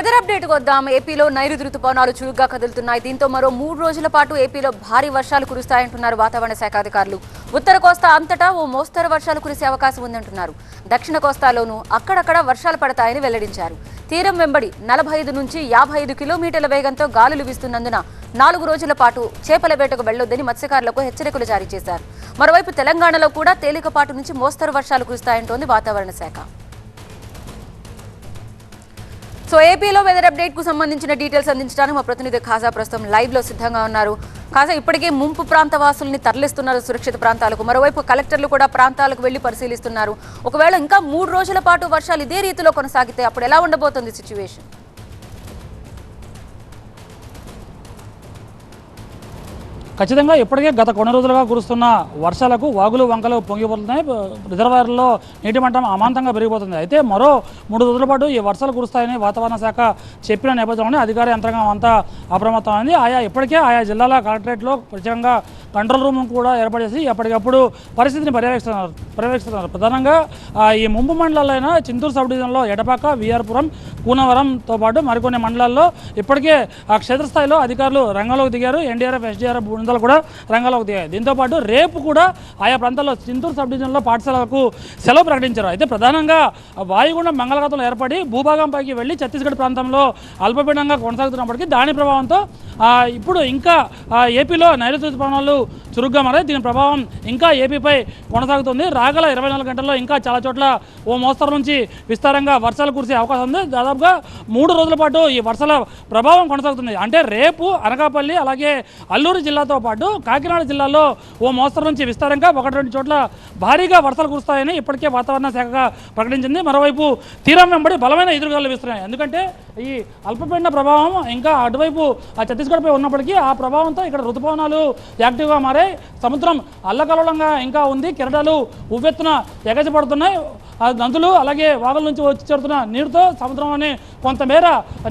Weather update వద్దాం ఏపీలో నైరుతి రుతుపవనాలు చురుగ్గా కదులుతున్నాయి. దీంతో మరో మూడు రోజుల పాటు ఏపీలో భారీ వర్షాలు కురుస్తాయంటున్నారు వాతావరణ శాఖ అధికారులు. ఉత్తర కోస్తా అంతటా ఓ మోస్తరు వర్షాలు కురిసే అవకాశం ఉందంటున్నారు. దక్షిణ కోస్తాలోనూ అక్కడక్కడ వర్షాలు పడతాయని వెల్లడించారు. తీరం వెంబడి నలభై ఐదు నుంచి యాభై ఐదు కిలోమీటర్ల వేగంతో గాలులు వీస్తున్నందున నాలుగు రోజుల పాటు చేపల వేటకు వెళ్ళొద్దని మత్స్యకారులకు హెచ్చరికలు జారీ చేశారు. మరోవైపు తెలంగాణలో కూడా తేలికపాటు నుంచి మోస్తరు వర్షాలు కురుస్తాయంటోంది వాతావరణ శాఖ. సో ఏపీలో వెదర్ అప్డేట్కు సంబంధించిన డీటెయిల్స్ అందించడానికి మా ప్రతినిధి ఖాజా ప్రస్తుతం లైవ్లో సిద్ధంగా ఉన్నారు. ఖాజా ఇప్పటికే ముంపు ప్రాంత వాసుల్ని తరలిస్తున్నారు సురక్షిత ప్రాంతాలకు. మరోవైపు కలెక్టర్లు కూడా ప్రాంతాలకు వెళ్ళి పరిశీలిస్తున్నారు. ఒకవేళ ఇంకా మూడు రోజుల పాటు వర్షాలు ఇదే రీతిలో కొనసాగితే అప్పుడు ఎలా ఉండబోతుంది సిచ్యువేషన్ ఖచ్చితంగా ఇప్పటికే గత కొన్ని రోజులుగా కురుస్తున్న వర్షాలకు వాగులు వంకలు పొంగిపోతున్నాయి. రిజర్వాయర్లో నీటి మట్టం అమాంతంగా పెరిగిపోతుంది. అయితే మరో మూడు రోజుల పాటు ఈ వర్షాలు కురుస్తాయని వాతావరణ శాఖ చెప్పిన నేపథ్యంలోనే అధికార యంత్రాంగం అంతా అప్రమత్తమైంది. ఆయా ఇప్పటికే ఆయా జిల్లాల కలెక్టరేట్లో ప్రత్యేకంగా కంట్రోల్ రూమ్ కూడా ఏర్పాటు చేసి ఎప్పటికప్పుడు పరిస్థితిని పర్యవేక్షిస్తున్నారు పర్యవేక్షిస్తున్నారు ప్రధానంగా ఈ ముంపు మండలాలైన చింతూరు సబ్ డివిజన్లో ఎడపాక విఆర్పురం కూనవరంతో పాటు మరికొన్ని మండలాల్లో ఇప్పటికే ఆ క్షేత్రస్థాయిలో అధికారులు రంగంలోకి దిగారు. ఎన్డీఆర్ఎఫ్ ఎస్డీఆర్ఎఫ్ బృందాలు కూడా రంగంలోకి దిగాయి. దీంతో పాటు రేపు కూడా ఆయా ప్రాంతాల్లో చింతూరు సబ్ డివిజన్లో పాఠశాలలకు సెలవు ప్రకటించారు. అయితే ప్రధానంగా వాయుగుండం మంగళగతంలో ఏర్పడి భూభాగంపైకి వెళ్ళి ఛత్తీస్గఢ్ ప్రాంతంలో అల్పపీడంగా కొనసాగుతున్నప్పటికీ దాని ప్రభావంతో ఇప్పుడు ఇంకా ఏపీలో నైరుతి ఋతుపవనాలు చురుగ్గా మారాయి. దీని ప్రభావం ఇంకా ఏపీపై కొనసాగుతుంది. రాగల ఇరవై నాలుగు గంటల్లో ఇంకా చాలా చోట్ల ఓ మోస్తరు నుంచి విస్తారంగా వర్షాలు కురిసే అవకాశం ఉంది. దాదాపుగా మూడు రోజుల పాటు ఈ వర్షాల ప్రభావం కొనసాగుతుంది. అంటే రేపు అనకాపల్లి అలాగే అల్లూరు జిల్లాతో పాటు కాకినాడ జిల్లాలో ఓ మోస్తరు నుంచి విస్తారంగా ఒకటి రెండు చోట్ల భారీగా వర్షాలు కురుస్తాయని ఇప్పటికే వాతావరణ శాఖ ప్రకటించింది. మరోవైపు తీరం వెంబడి బలమైన ఎదురుగాలు వీస్తున్నాయి. ఎందుకంటే ఈ అల్పపీడన ప్రభావం ఇంకా అటువైపు ఆ ఛత్తీస్గఢ్పై ఉన్నప్పటికీ ఆ ప్రభావంతో ఇక్కడ ఋతుపవనాలు యాక్టివ్గా మారాయి. సముద్రం అల్లకల్లోలంగా ఇంకా ఉంది. కెరటాలు ఉవ్వెత్తున ఎగజపడుతున్నాయి నదులు అలాగే వాగుల నుంచి వచ్చి చేరుతున్న నీరుతో సముద్రంలోని కొంతమేర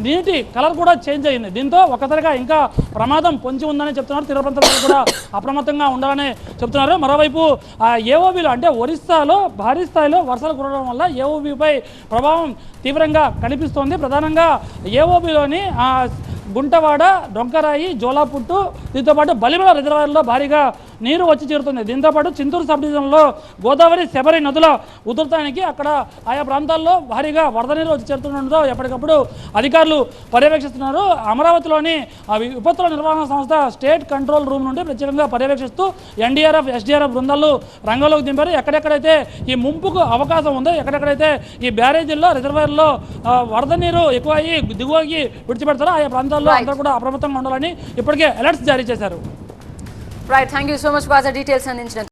నీటి కలర్ కూడా చేంజ్ అయింది. దీంతో ఒకసారిగా ఇంకా ప్రమాదం పొంచి ఉందని చెప్తున్నారు. తీర ప్రాంత కూడా అప్రమత్తంగా ఉండాలని చెప్తున్నారు. మరోవైపు ఆ ఏఓబీలో అంటే ఒరిస్సాలో భారీ స్థాయిలో వర్షాలు కురవడం వల్ల ఏఓబీపై ప్రభావం తీవ్రంగా కనిపిస్తోంది. ప్రధానంగా ఏఓబీలోని గుంటవాడ డొంకరాయి జోలాపుట్టు దీంతో పాటు బలిమల రిజర్వాయర్లో భారీగా నీరు వచ్చి చేరుతుంది. దీంతో పాటు చింతూరు సబ్ డివిజన్లో గోదావరి శబరి నదుల ఉధృతానికి అక్కడ ఆయా ప్రాంతాల్లో భారీగా వరద నీరు వచ్చి చేరుతుండడంతో ఎప్పటికప్పుడు అధికారులు పర్యవేక్షిస్తున్నారు. అమరావతిలోని విపత్తుల నిర్వహణ సంస్థ స్టేట్ కంట్రోల్ రూమ్ నుండి ప్రత్యేకంగా పర్యవేక్షిస్తూ ఎన్డీఆర్ఎఫ్ ఎస్డీఆర్ఎఫ్ బృందాలు రంగంలోకి దింపారు. ఎక్కడెక్కడైతే ఈ ముంపుకు అవకాశం ఉందో ఎక్కడెక్కడైతే ఈ బ్యారేజీల్లో రిజర్వాయర్లో వరద నీరు ఎక్కువ అయ్యి దిగువకి విడిచిపెడతారో ఆయా ప్రాంతాల్లో. అందరూ కూడా అప్రమత్తంగా ఉండాలని ఇప్పటికే అలర్ట్స్ జారీ చేశారు. right thank you so much Baaja details అందించిన